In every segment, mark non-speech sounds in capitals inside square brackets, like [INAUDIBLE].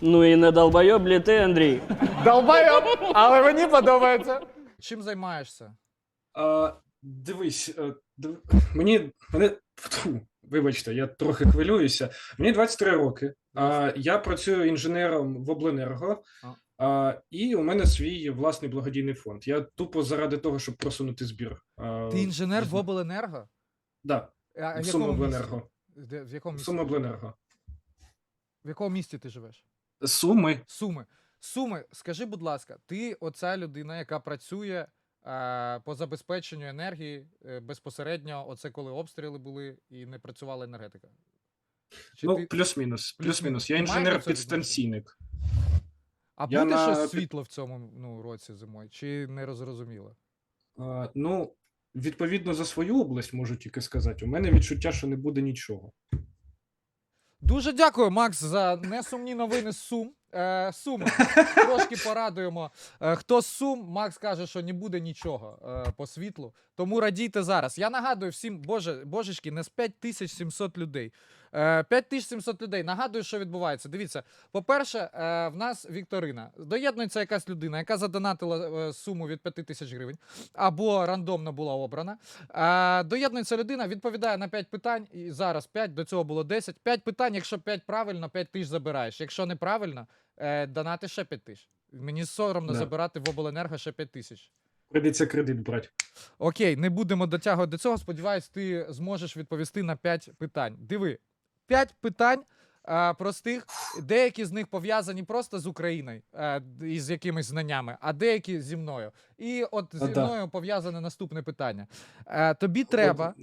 Ну і не долбойоб лі ти, Андрій. Долбайоб, але мені подобається. Чим займаєшся? А, дивись, е, див- мені мене Фу, вибачте, я трохи хвилююся. Мені 23 роки. А, я працюю інженером в обленерго. А. А, і у мене свій власний благодійний фонд. Я тупо заради того, щоб просунути збір. А, Ти інженер в обленерго? Да, А, в в якому місті? обленерго. Де- В якому В місті? В якому місті ти живеш? Суми. Суми. Суми, скажи, будь ласка, ти оця людина, яка працює е, по забезпеченню енергії е, безпосередньо, оце коли обстріли були і не працювала енергетика. Чи Ну, ти- плюс-мінус. Плюс-мінус. Я Ти маєш це інженер-підстанційник. А я буде на щось під- світло в цьому ну, році зимою? Чи не розрозуміло? А, ну, відповідно за свою область можу тільки сказати. У мене відчуття, що не буде нічого. Дуже дякую, Макс, за несумні новини з Сум. Е, Суми. Трошки порадуємо. Е, хто з Сум, Макс каже, що не буде нічого е, по світлу. Тому радійте зараз. Я нагадую всім, боже, божечки, не з 5700 людей. Е, 5700 людей. Нагадую, що відбувається. Дивіться, по-перше, е, в нас Вікторина. Доєднується якась людина, яка задонатила е, суму від 5000 гривень, або рандомно була обрана. Е, доєднується людина, відповідає на 5 питань, і зараз 5, до цього було 10. 5 питань, якщо 5 правильно, 5 тисяч забираєш. Якщо неправильно, е, донати ще 5 тисяч. Мені соромно Да. забирати в обленерго ще 5 тисяч. Прийдеться кредит брати. Окей, не будемо дотягувати до цього. Сподіваюсь, ти зможеш відповісти на 5 питань. Диви, 5 питань. А, простих, деякі з них пов'язані просто з Україною е, і з якимись знаннями, а деякі зі мною. І от зі да. мною пов'язане наступне питання. Е, тобі треба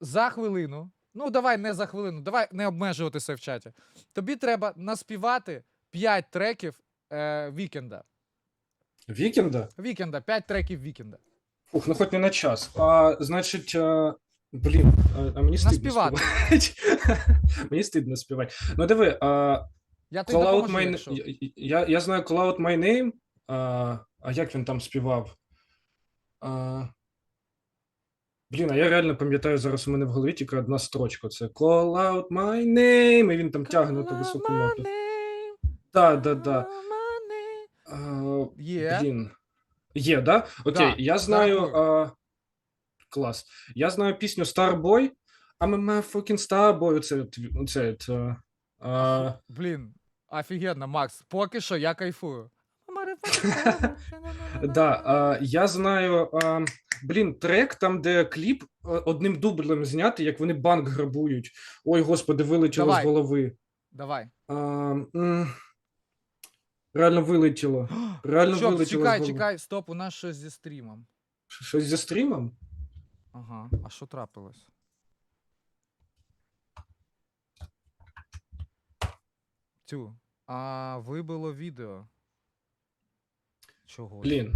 за хвилину. Ну, давай не за хвилину, давай не обмежуватися в чаті. Тобі треба наспівати 5 треків е, вікенда. Вікенда? Вікенда, 5 треків вікенда. Ух, ну хоч не на час. А, значить, а, блін, а, а мені стидно Наспівати. співати. [LAUGHS] мені стидно співати. Ну диви, а, Я тобі call out допоможу, my... якщо. я, я, я знаю Call out my name, а, а як він там співав? А, блін, а я реально пам'ятаю, зараз у мене в голові тільки одна строчка. Це Call out my name, і він там тягне ту високу ноту. Так, так, так. Є. Блін. Є, да? Окей, Да, я знаю. зарахую. А... Клас. Я знаю пісню Starboy. I'm a motherfucking Starboy. От- оце, от, а, Блін, офігенно, Макс. Поки що я кайфую. [LAUGHS] да, а, я знаю. А, блін, трек, там, де кліп одним дублем знятий, як вони банк грабують. Ой, господи, вилетіло Давай. з голови. Давай. А, м, реально вилетіло. [GASPS] Реально Що, вилетіло з чекай, голови. чекай, стоп, у нас щось зі стрімом. Щось зі стрімом? Ага, а що трапилось? Тю. А вибило відео. Чого? Блін.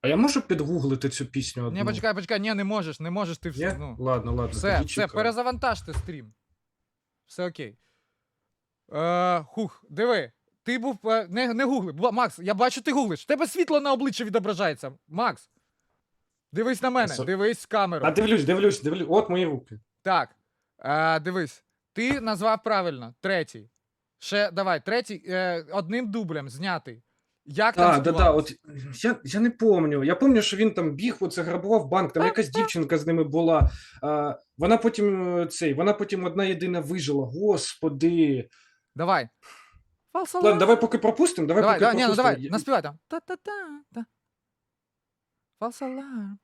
А я можу підгуглити цю пісню одну? Ні, почекай, почекай, ні, не можеш, не можеш ти все. Ні? Ну. Ладно, ладно. Все, тоді все, чекаю. перезавантажте стрім. Все окей. Е, хух, диви. Ти був. е, Не, не гугли. Бла- Макс, я бачу, ти гуглиш. В тебе світло на обличчі відображається. Макс. Дивись на мене, Со- дивись в камеру. А дивлюсь, дивлюсь, дивлюсь. От мої руки. Так. Е, дивись. Ти назвав правильно. Третій. Ще давай, третій е, одним дублем знятий. Як там Так, да, да, от я, я не пам'ятаю. Я пам'ятаю, що він там біг, оце грабував банк, там якась дівчинка з ними була. А, вона потім е, цей, вона потім одна єдина вижила. Господи. Давай. Ладно, давай поки пропустимо. Давай, Давай, поки давай, ні, ну пропустимо. давай, наспівай там. Та-та-та. та. False alarm.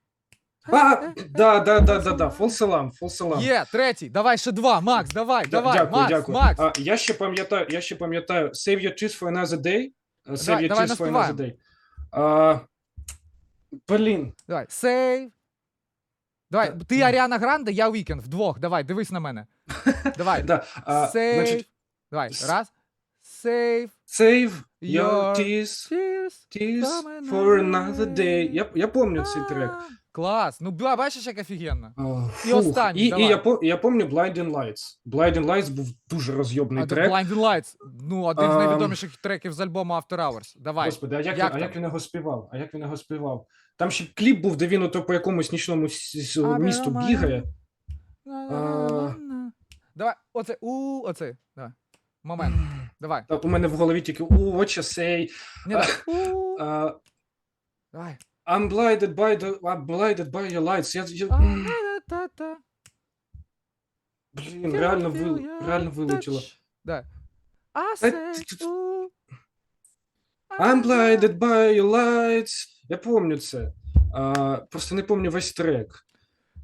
А, да, да, да, да, да. False alarm. Є, третій. Давай ще два. Макс, давай, Да, давай. дякую, Макс, дякую. Макс. А, я ще пам'ятаю, я ще пам'ятаю Save your cheese for another day. Е, Save Давай, your давай cheese for another наспіваємо. day. А, блін. Давай. Сейв. Давай, ти Аріана Гранде, я Вікенд. Вдвох. Давай, дивись на мене. [LAUGHS] Давай. Да, а, Сейв. значить, Давай, с- раз. Сейв. Save your Your tears, tears for another day. Я, я пам'ятаю цей трек. Клас. Ну, ба- бачиш, як офігенно. І фух. останній, І, і давай. я, по- я пам'ятаю Blinding Lights. Blinding Lights був дуже розйобний А, The трек. Blinding Lights. Ну, один з Ам. найвідоміших треків з альбому After Hours. Давай. Господи, а як, Як він, а як він його співав? А як він його співав? Там ще кліп був, де він ото по якомусь нічному с- с- А, місту бігає. Давай, оце, у, оце. Давай. Момент. Давай. Так, у мене в голові тільки what you say. У, Uh, [LAUGHS] Давай. I'm blinded by the I'm blinded by your lights. Я, я, блін, реально, вил, реально вилетіло. Да. Ooh, I'm blinded by your lights. Я пам'ятаю це. А, просто не пам'ятаю весь трек.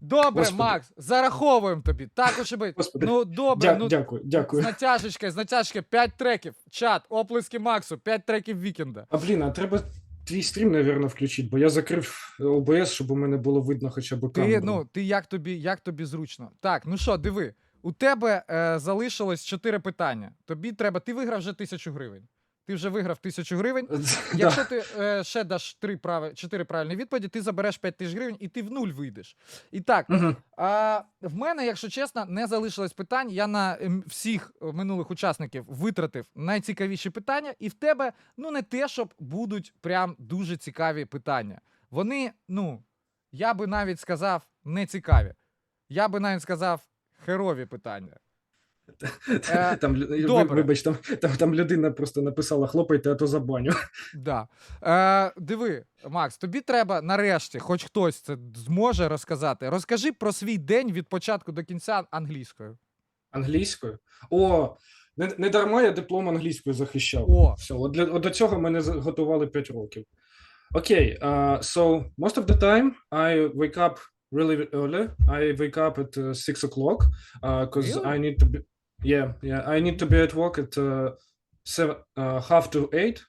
Добре, Господи. Макс, зараховуємо тобі. Так і бить. Господи. Ну, добре, Дя, ну дякую, дякую. з натяжечкою, з натяжечкою, 5 треків. Чат, оплески Максу, 5 треків вікенда. А блін, а треба твій стрім, напевно, включити, бо я закрив OBS, щоб у мене було видно хоча б Ти, ну, ти як тобі, як тобі зручно? Так, ну що, диви, у тебе е, залишилось 4 питання. Тобі треба, ти виграв вже тисячу гривень. Ти вже виграв тисячу гривень. Якщо ти е, ще даш 3 прави, 4 правильні відповіді, ти забереш 5 тисяч гривень і ти в нуль вийдеш. І так. А, в мене, якщо чесно, не залишилось питань. Я на ем, всіх е, минулих учасників витратив найцікавіші питання, і в тебе ну не те, щоб будуть прям дуже цікаві питання. Вони, ну, я би навіть сказав, не цікаві. Я би навіть сказав херові питання. Е, Там, добре. вибач, там, там, там людина просто написала хлопайте, а то забаню. Да. Е, диви, Макс, тобі треба нарешті, хоч хтось це зможе розказати. Розкажи про свій день від початку до кінця англійською. Англійською. О, не, не дарма я диплом англійською захищав. О, Все, от, для, от до цього мене готували 5 років. Окей, uh, so most of the time I wake up really early. I wake up at uh, 6 o'clock because Really? I need to be, Yeah, yeah. I need to be at work at uh, seven, uh, half to eight.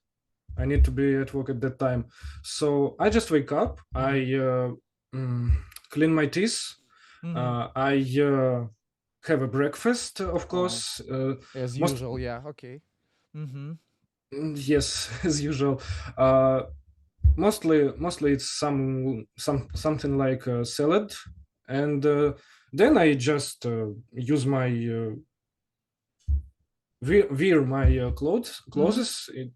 I need to be at work at that time. So I just wake up. I uh, mm, clean my teeth. Mm-hmm. Uh, I uh, have a breakfast, of oh. course. Oh, uh, as most... usual, yeah. Okay. Mm-hmm. Mm, yes, [LAUGHS] as usual. Uh, mostly, mostly it's some some something like a salad, and uh, then I just uh, use my uh, wear, wear my uh, clothes. Clothes. It,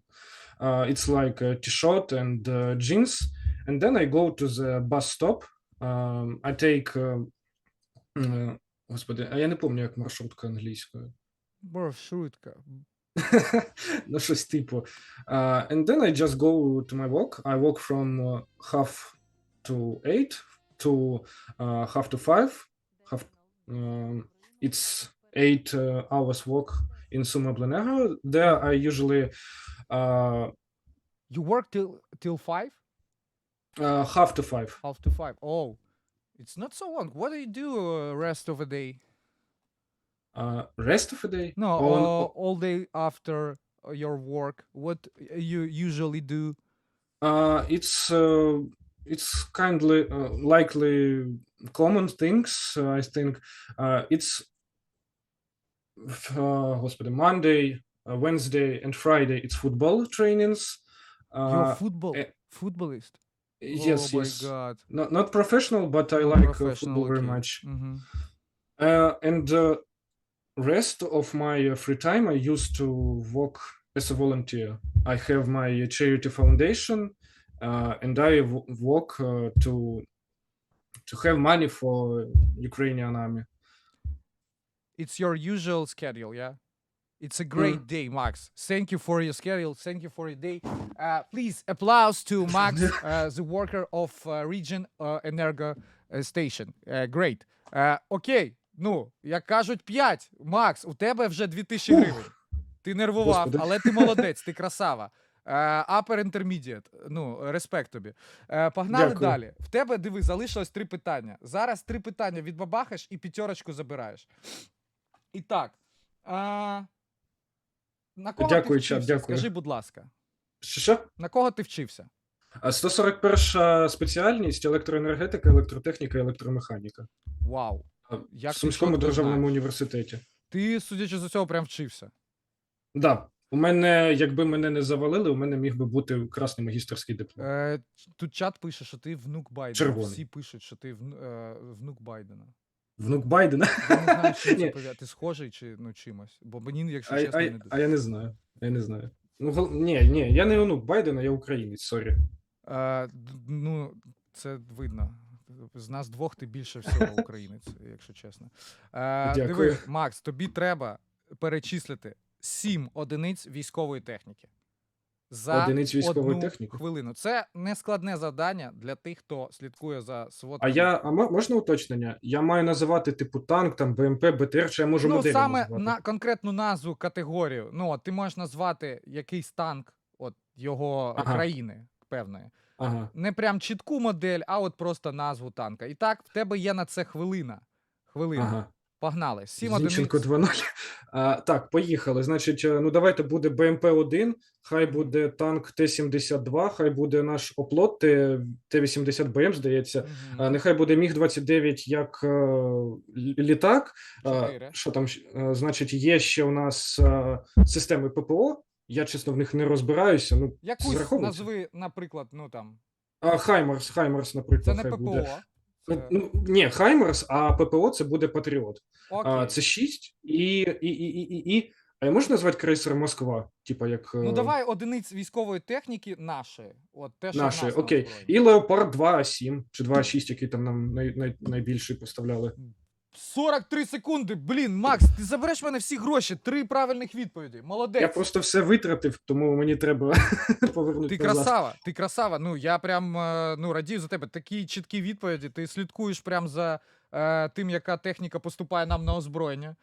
uh, it's like a t-shirt and uh, jeans, and then I go to the bus stop. Um, I take. Uh, uh, Господи, а я не пам'ятаю, як маршрутка англійською. Маршрутка. [LAUGHS] ну, щось типу. Uh, and then I just go to my walk. I walk from uh, half to eight to uh, half to five. Half, um, it's eight uh, hours walk in Suma Blenero. There I usually uh, You work till till five? uh, half to five. Half to five. Oh, it's not so long. What do you do uh, rest of the day? Uh, rest of the day. No, On- uh, all day after uh, your work. What you usually do? Uh, it's uh, it's kindly uh, likely common things. Uh, I think uh, it's uh, господи, Monday, uh, Wednesday, and Friday. It's football trainings. You're Uh, football eh, footballist. yes, oh my yes. god. Not not professional, but I Not like uh, professional, football very okay. much. Mhm. Uh, and uh, rest of my uh, free time, I used to work as a volunteer. I have my charity foundation, uh, and I w- work uh, to to have money for Ukrainian army. It's your usual schedule, yeah? It's a great day, Max. Thank you for your schedule. Thank you for your day. Uh, please, applause to Max, [LAUGHS] uh, the worker of uh, Region uh, Energo uh, Station. Uh, great. Uh, окей, ну, як кажуть, 5. Макс, у тебе вже 2000 Ух. гривень. Ти нервував, Господи. але ти молодець, ти [LAUGHS] красава. Uh, upper intermediate. Ну, респект тобі. Е, погнали Дякую. далі. В тебе, диви, залишилось три питання. Зараз три питання відбабахаєш і п'ятерочку забираєш. І так. А... На кого Дякую, ти вчився? дякую. Скажи, будь ласка, Що? що? на кого ти вчився? 141 спеціальність електроенергетика, електротехніка, електромеханіка. Вау. Як в Сумському державному знаєш. університеті. Ти, судячи з усього, прям вчився. Да. У мене, якби мене не завалили, у мене міг би бути красний магістерський диплом. Е, тут чат пише, що ти внук Байдена. Червоний. Всі пишуть, що ти е, внук Байдена. Внук Байдена. Я не знаю, чим це Ні. пов'язано. Ти схожий чи ну чимось. Бо мені, якщо А, чесно, а, не дуже. а я не знаю. Я не знаю. Ну, гол- ні, ні, я не онук Байдена, я українець, сорі. Е, д- ну, це видно. З нас двох ти більше всього [LAUGHS] українець, якщо чесно. Е, диви, Макс, тобі треба перечислити сім одиниць військової техніки. За Одиниць військової одну техніки? хвилину. Це нескладне завдання для тих, хто слідкує за А я, а мо- можна уточнення? Я маю називати типу танк, там БМП, БТР, чи я можу ну, моделі саме називати? на конкретну назву категорію. Ну, от ти можеш назвати якийсь танк, от його Ага. країни певної. Ага. Не прям чітку модель, а от просто назву танка. І так, в тебе є на це хвилина. Хвилина. Ага. Погнали. Сім Зінченко одиниць. 2.0. [LAUGHS] А, так, поїхали. Значить, е, ну давайте буде БМП-1, хай буде танк Т-72, хай буде наш оплот Т- Т-80БМ, здається. А, Нехай буде Міг-29 як е, літак. А, Що там? е, Значить, є ще у нас системи ППО. Я, чесно, в них не розбираюся. Ну, Якусь назви, наприклад, ну там. А, Хаймарс, Хаймарс, Це наприклад, не хай ППО. буде. Ну, ну, ні, Хаймерс, а ППО це буде Патріот. Окей. А, це 6 і, і, і, і, і, і. А я можу назвати крейсер Москва? Типа як. Ну е, давай одиниць військової техніки нашої. От те, що Наші, окей. І Леопард 2А7 чи 2А6, який там нам най, най, найбільший поставляли. 43 секунди. Блін, Макс, ти забереш в мене всі гроші. Три правильних відповіді. Молодець. Я просто все витратив, тому мені треба [LAUGHS] повернути. Ти красава, ти красава. Ну я прям е, ну радію за тебе. Такі чіткі відповіді. Ти слідкуєш прям за е, тим, яка техніка поступає нам на озброєння.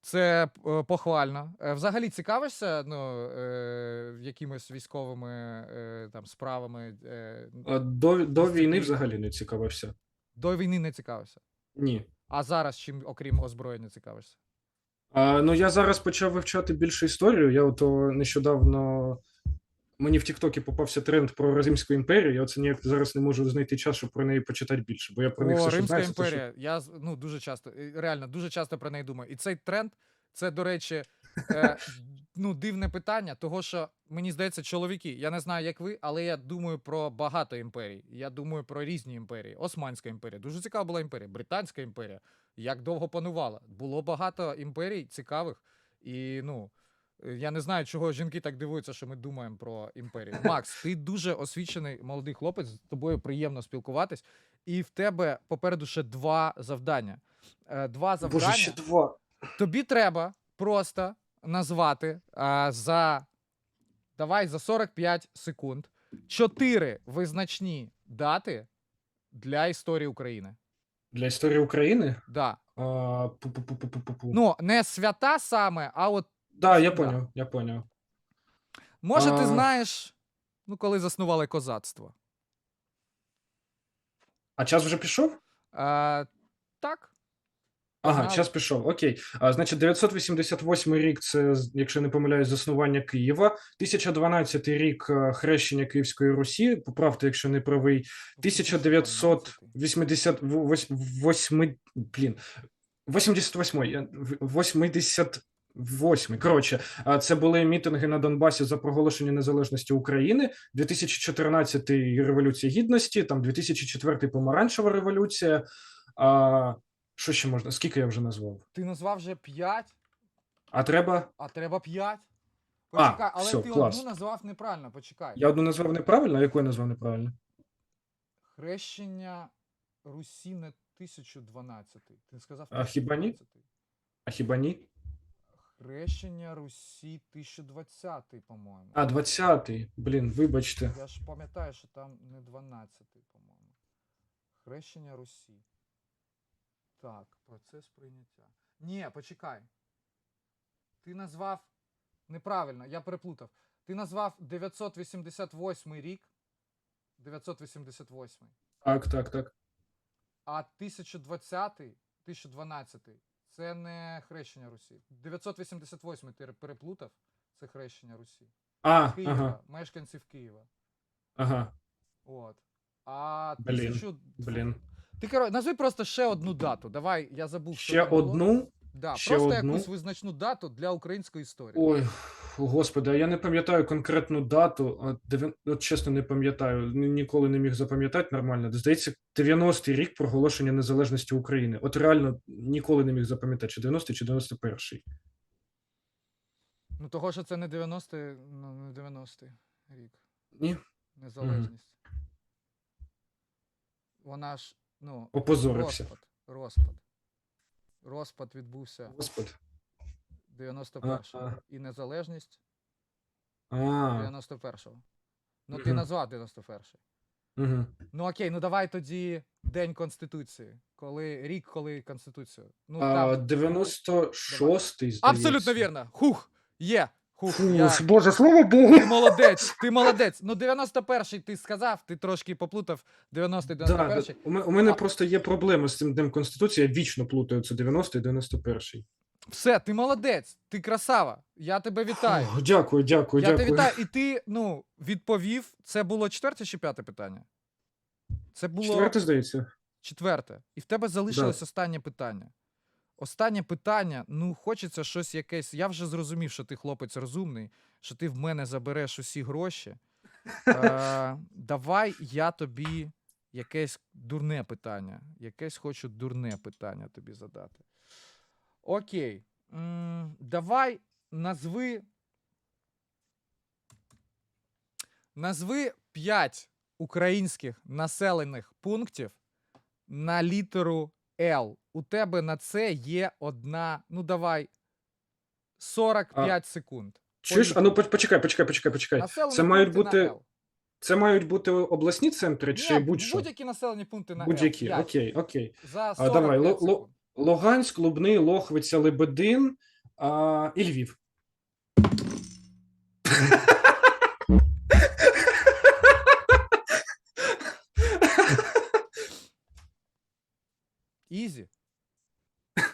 Це е, похвально. Е, взагалі цікавишся ну, е, якимись військовими е, там справами. Е, До, до війни взагалі не цікавився. до війни не цікавився. Ні. А зараз чим, окрім озброєння, цікавишся? А, ну я зараз почав вивчати більше історію. Я от нещодавно. Мені в Тіктокі попався тренд про Римську імперію. Я оце ніяк зараз не можу знайти час, щоб про неї почитати більше, бо я про них О, все, Римська знаю, імперія. Я ну дуже часто, реально дуже часто про неї думаю. І цей тренд, це, до речі, е, [LAUGHS] ну, дивне питання, того що мені здається, чоловіки, я не знаю, як ви, але я думаю про багато імперій. Я думаю про різні імперії. Османська імперія. Дуже цікава була імперія. Британська імперія. Як довго панувала. Було багато імперій цікавих. І ну. Я не знаю, чого жінки так дивуються, що ми думаємо про імперію. [LAUGHS] Макс, ти дуже освічений молодий хлопець, з тобою приємно спілкуватись. І в тебе попереду ще два завдання. Е, Два завдання. Боже, ще два. Тобі треба просто назвати а, за давай за 45 секунд чотири визначні дати для історії України. Для історії України. Да. А. Ну, не свята саме, а от да, я поняв, я поняв. може, ти знаєш, ну, коли заснували козацтво. А час вже пішов? А, так. Ага, час пішов. Окей. А, значить, 988 рік це, якщо не помиляюсь, заснування Києва. 1012 рік е, хрещення Київської Русі. Поправте, якщо не правий. 1988, блін, 88, я- в- 88, коротше, це були мітинги на Донбасі за проголошення незалежності України, 2014 Революція Гідності, там 2004 Помаранчева революція, а, що ще можна, скільки я вже назвав? Ти назвав вже 5, А треба, а треба 5. А, Почекай, але всьо, ти клас. одну назвав неправильно, почекай. я одну назвав неправильно, а яку я назвав неправильно? Хрещення Русі не 1012. Ти сказав А хіба ні? 1012. А хіба ні? Хрещення Русі 1020, по-моєму. А, 20-й, блін, вибачте. Я ж пам'ятаю, що там не 12, по-моєму. Хрещення Русі. Так, процес прийняття. Ні, почекай. Ти назвав неправильно, я переплутав. Ти назвав 988 рік. 988. Так, так, так. А 1020, 1012 це не хрещення Русі. 988 ти переплутав. Це хрещення Русі. А, Києва, ага, мешканців Києва. ага, От. А Блін, тисячу... блін. Ти коротше, назви просто ще одну дату. Давай, я забув. що Ще було. одну? Да, ще просто одну? якусь визначну дату для української історії. Ой, господи, а я не пам'ятаю конкретну дату. От, дев'ян- от чесно, не пам'ятаю. Ні- Ніколи не міг запам'ятати нормально. Здається, 90-й рік проголошення незалежності України. От реально ніколи не міг запам'ятати, чи 90-й, чи 91-й. Ну того, що це не 90 ну, не 90 рік. Ні, Незалежність. Вона ж, ну, опозорився. розпад. Розпад. Розпад відбувся Господи. 91-го. І незалежність А, 91-го. Ну, ти назвав 91-й. угу. Ну окей, ну давай тоді День Конституції. Коли рік, коли Конституцію. Ну, а, там... 96-й, здається. Абсолютно вірно. Хух! Є! Хух! Фу, я... Боже, слава Богу! Ти молодець, ти молодець. Ну, 91-й ти сказав, ти трошки поплутав 90-й, Да, да. 91-й. У мене, у мене А- просто є проблеми з цим Днем Конституції, я вічно плутаю це 90-й, 91-й. Все, ти молодець, ти красава. Я тебе вітаю. Фух, Дякую, дякую, Я дякую. тебе вітаю. І ти ну, відповів. Це було четверте чи п'яте питання? Це було Четверте, здається. четверте. І в тебе залишилось останнє питання. Останнє питання, ну, хочеться щось якесь. Я вже зрозумів, що ти хлопець розумний, що ти в мене забереш усі гроші. Е, [LAUGHS] давай я тобі якесь дурне питання. Якесь хочу дурне питання тобі задати. Окей. М, давай назви. Назви 5 українських населених пунктів на літеру Л. У тебе на це є одна. Ну, давай. 45 секунд. Чуєш? А ну почекай, почекай, почекай, почекай. Населені Це мають бути. Це мають бути обласні центри чи будь-що? будь-які населені пункти на. Будь-які. Окей, окей. За А, давай, 45 ло- ло- Луганськ, Лубний, Лохвиця, Лебедин а, і Львів. Ізі.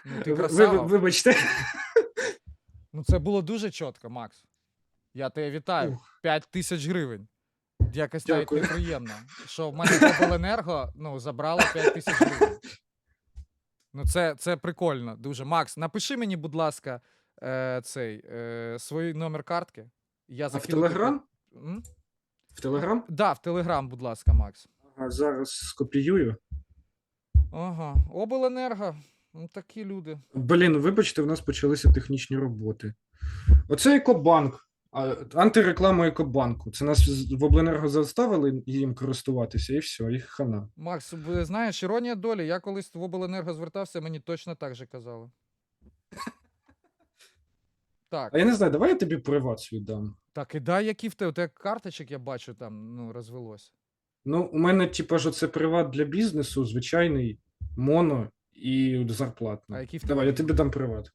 Ну, ти Ви- красава. Вибачте. [LAUGHS] Ну, це було дуже чітко, Макс. Я тебе вітаю. 5 тисяч гривень. Якось навіть Дякую. неприємно, що в мене обленерго ну, забрало 5 тисяч гривень. Ну, це, це прикольно дуже. Макс, напиши мені, будь ласка, е, цей, е, свій номер картки. Я А в закину тобі- Телеграм? М? В Телеграм? Да, в Телеграм, будь ласка, Макс. Ага, зараз скопіюю. Ага. Обленерго. Ну, такі люди. Блін, вибачте, в нас почалися технічні роботи. Оце Екобанк. а, Антиреклама Екобанку. Це нас в обленерго заставили їм користуватися, і все, їх хана. Макс, знаєш, іронія долі. Я колись в обленерго звертався, мені точно так же казали. [LAUGHS] Так, А я не знаю, давай я тобі приват свій дам. так, і дай, які в тебе. У тебе карточок, я бачу, там ну, розвелось. Ну, у мене, типа, ж це приват для бізнесу, звичайний, моно і зарплатно. А який в тебе Давай, я тобі дам приват.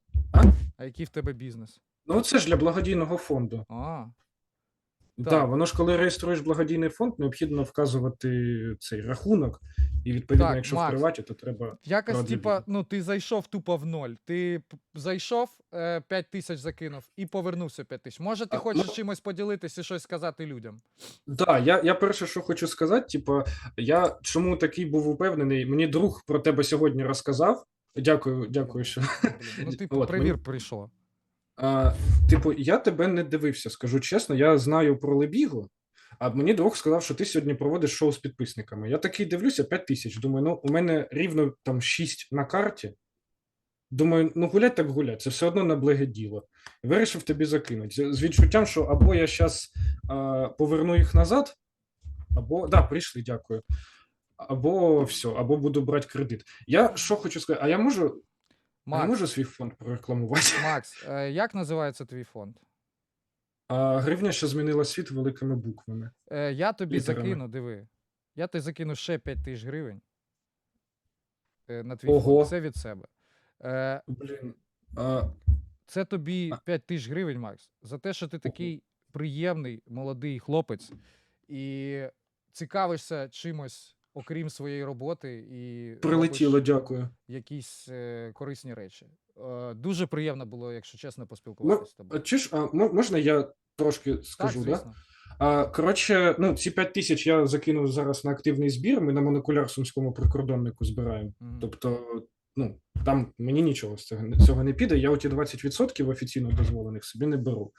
А який в тебе бізнес? Ну, це ж для благодійного фонду. А, Так, Так. воно ж коли реєструєш благодійний фонд, необхідно вказувати цей рахунок. І відповідно, Так, якщо Макс. в приваті, то треба. якось, Правда, типа, ну, ти зайшов тупо в ноль. Ти п- зайшов, е, 5 тисяч закинув і повернувся 5 тисяч. Може, ти А, хочеш ну- чимось поділитися і щось сказати людям? Так, я, я перше, що хочу сказати, типа, я чому такий був упевнений, мені друг про тебе сьогодні розказав. Дякую, дякую, що. Блін, Ну, типу, [LAUGHS] От, прийшло. А, типу, я тебе не дивився, скажу чесно. Я знаю про Лебігу, а мені друг сказав, що ти сьогодні проводиш шоу з підписниками. Я такий дивлюся, 5 тисяч. Думаю, ну у мене рівно там 6 на карті. Думаю, ну гулять так гулять, це все одно на благе діло. Вирішив тобі закинути. З відчуттям, що або я зараз поверну їх назад, або. Да, прийшли, дякую. Або все, або буду брати кредит. Я що хочу сказати, а я можу, а я Макс, можу свій фонд прорекламувати? [LAUGHS] Макс, е, як називається твій фонд? А гривня, що змінила світ великими буквами. Е, я тобі Літерами. закину, диви. Я тобі закину ще 5 тисяч гривень. е, На твій Ого. фонд. Це від себе. Е, Блін. А, це тобі А. 5 тисяч гривень, Макс, за те, що ти такий приємний молодий хлопець і цікавишся чимось, окрім своєї роботи, і прилетіло, дякую. якісь е, корисні речі. Е, дуже приємно було, якщо чесно, поспілкуватися з тобою. чи ж, а, можна я трошки Так, скажу, да? А, коротше, ну, ці 5 тисяч я закинув зараз на активний збір. Ми на монокуляр сумському прикордоннику збираємо. Мгм. Тобто, ну, там мені нічого з цього, не- цього не піде. Я оті 20% офіційно дозволених собі не беру.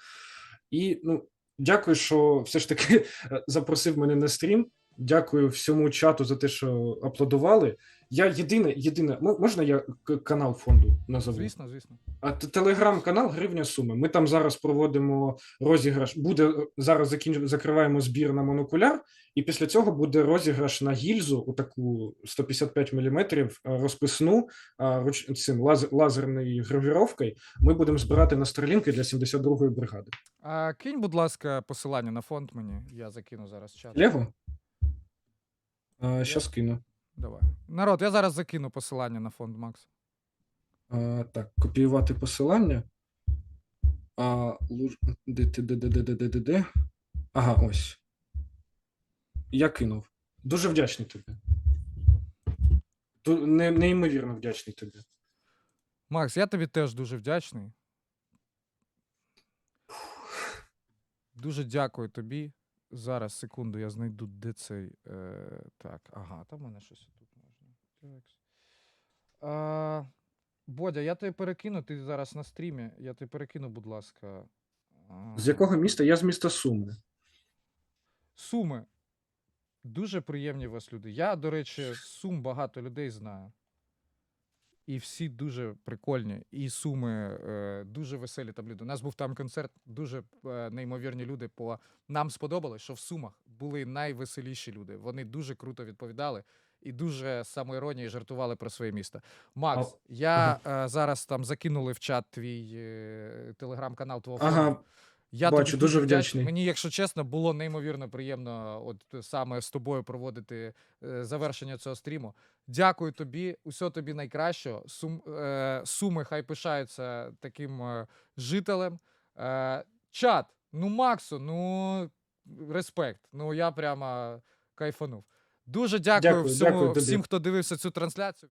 І ну, дякую, що все ж таки е, запросив мене на стрім. Дякую всьому чату за те, що аплодували. Я єдине, єдине, мо- можна я канал фонду назову? Звісно, звісно. А телеграм-канал Гривня Суми. Ми там зараз проводимо розіграш. Буде е, зараз закінч... закриваємо збір на монокуляр, і після цього буде розіграш на гільзу, у таку 155 мм розписну руч... цим лаз... лазерною гравіровкою. Ми будемо збирати на стрілінки для 72-ї бригади. А, кинь, будь ласка, посилання на фонд мені. Я закину зараз чат. Е, Щас скину. Давай. Народ, я зараз закину посилання на фонд Макс. Е, Так, копіювати посилання. А, луж... Ага, ось. Я кинув. Дуже вдячний тобі. Не, неймовірно вдячний тобі. Макс, я тобі теж дуже вдячний. Дуже дякую тобі Зараз, секунду, я знайду, де цей. Е, так, ага, там у мене щось тут можна. А, Бодя, я тобі перекину, ти зараз на стрімі. Я тобі перекину, будь ласка. З якого міста? Я з міста Суми. Суми. Дуже приємні у вас люди. Я, до речі, з Сум багато людей знаю. І всі дуже прикольні. І суми е, дуже веселі там люди. У нас був там концерт, дуже е, неймовірні люди. По нам сподобалось, що в Сумах були найвеселіші люди. Вони дуже круто відповідали і дуже з самоіронією жартували про своє місто. Макс, А- я е, зараз там закинули в чат твій е, телеграм-канал твого. Ага, Я Бачу, тобі дуже вдячний. Мені, якщо чесно, було неймовірно приємно от саме з тобою проводити е, завершення цього стріму. Дякую тобі, усього тобі найкращого. Сум, е, суми хай пишаються таким е, жителем. Е, чат, ну Максу, ну респект. Ну я прямо кайфанув. Дуже дякую, Дякую, всьому, дякую всім, хто дивився цю трансляцію.